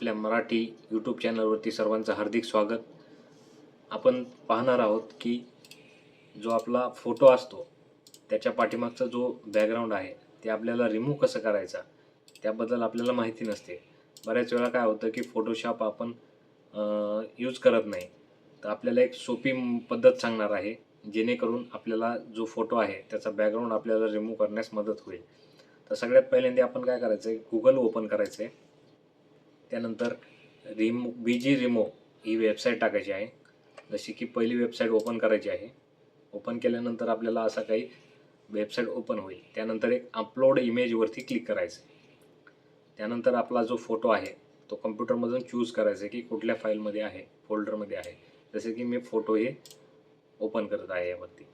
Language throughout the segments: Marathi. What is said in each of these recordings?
आपल्या मराठी यूट्यूब चॅनलवरती सर्वांचं हार्दिक स्वागत. आपण पाहणार आहोत की जो आपला फोटो असतो त्याच्या पाठीमागचा जो बॅकग्राऊंड आहे ते आपल्याला रिमूव्ह कसं करायचा त्याबद्दल आपल्याला माहिती नसते. बऱ्याच वेळा काय होतं की फोटोशॉप आपण यूज करत नाही. तर आपल्याला एक सोपी पद्धत सांगणार आहे जेणेकरून आपल्याला जो फोटो आहे त्याचा बॅकग्राऊंड आपल्याला रिमूव्ह करण्यास मदत होईल. तर सगळ्यात पहिल्यांदा आपण काय करायचं आहे गुगल ओपन करायचं आहे त्यानंतर रिमो बी जी रिमो ही वेबसाईट टाकायची आहे. जशी की पहिली वेबसाईट ओपन करायची आहे. ओपन केल्यानंतर आपल्याला असा काही वेबसाईट ओपन होईल. त्यानंतर एक अपलोड इमेजवरती क्लिक करायचं. त्यानंतर आपला जो फोटो आहे तो कम्प्युटरमधून चूज करायचा की कुठल्या फाईलमध्ये आहे फोल्डरमध्ये आहे. जसे की मी फोटो हे ओपन करत आहे यावरती.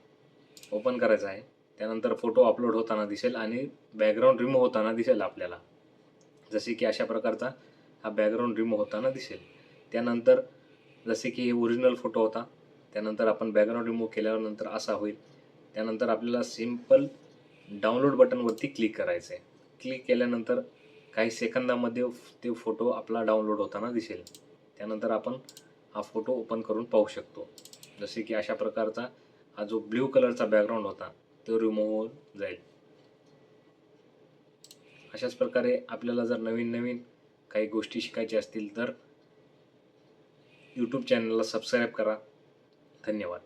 ओपन करायचं आहे. त्यानंतर फोटो अपलोड होताना दिसेल आणि बॅकग्राऊंड रिमूव्ह होताना दिसेल आपल्याला. जसे की अशा प्रकारचा हा बॅकग्राऊंड रिमूव्ह होताना दिसेल. त्यानंतर जसे की हे ओरिजिनल फोटो होता. त्यानंतर आपण बॅकग्राऊंड रिमूव्ह केल्यानंतर असा होईल. त्यानंतर आपल्याला सिंपल डाउनलोड बटनवरती क्लिक करायचं आहे. क्लिक केल्यानंतर काही सेकंदामध्ये ते फोटो आपला डाउनलोड होताना दिसेल. त्यानंतर आपण हा फोटो ओपन करून पाहू शकतो. जसे की अशा प्रकारचा हा जो ब्ल्यू कलरचा बॅकग्राऊंड होता तो रिमूव्ह होऊन जाईल. अशाच प्रकारे आपल्याला जर नवीन नवीन काही गोष्टी शिकायच्या असतील तर यूट्यूब चॅनलला सबस्क्राईब करा. धन्यवाद.